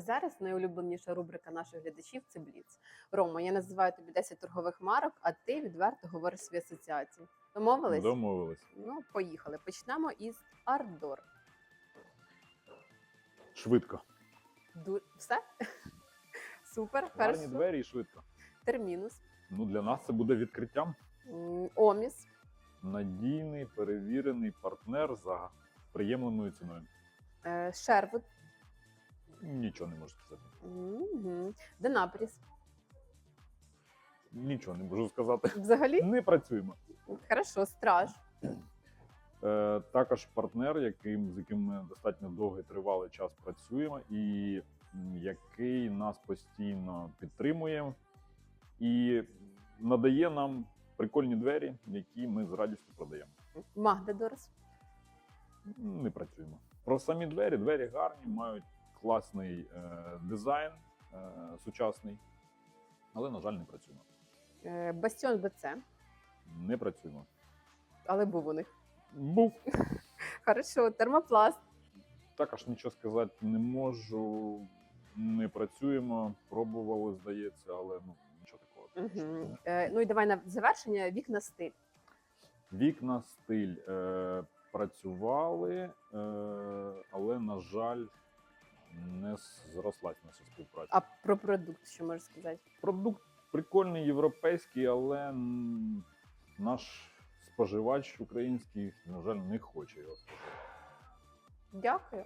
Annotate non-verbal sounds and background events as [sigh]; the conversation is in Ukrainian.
Зараз найулюбленіша рубрика наших глядачів це Бліц. Рома, я називаю тобі 10 торгових марок, а ти відверто говориш свої асоціації. Домовились? Домовились. Ну, поїхали. Почнемо із Ардор. Швидко. Ду... Все? [laughs] Супер. Гарні двері і швидко. Термінус. Ну, для нас це буде відкриттям. М, Оміс. Надійний, перевірений партнер за приємною ціною. Е, Шервуд. Нічого не можу сказати. Мгм. Денапріс. Нічого не можу сказати. Взагалі? Не працюємо. Хорошо, страж. Е, також партнер, яким, з яким ми достатньо довгий тривалий час працюємо, і який нас постійно підтримує і надає нам прикольні двері, які ми з радістю продаємо. Магдедорс. Не працюємо. Про самі двері. Двері гарні, мають класний е, дизайн е, сучасний, але, на жаль, не працюємо. Е, Бастіон БЦ. Не працюємо. Але був у них. Був. [laughs] Хорошо, термопласт. Також нічого сказати не можу. Не працюємо, пробували, здається, але ну нічого такого. Угу. Е, ну і давай на завершення вікна стиль. Вікна, стиль е, працювали, е, але, на жаль, не зрослась наша співпраця. А про продукт, що можеш сказати? Продукт прикольний, європейський, але наш споживач український, на жаль, не хоче його. Дякую.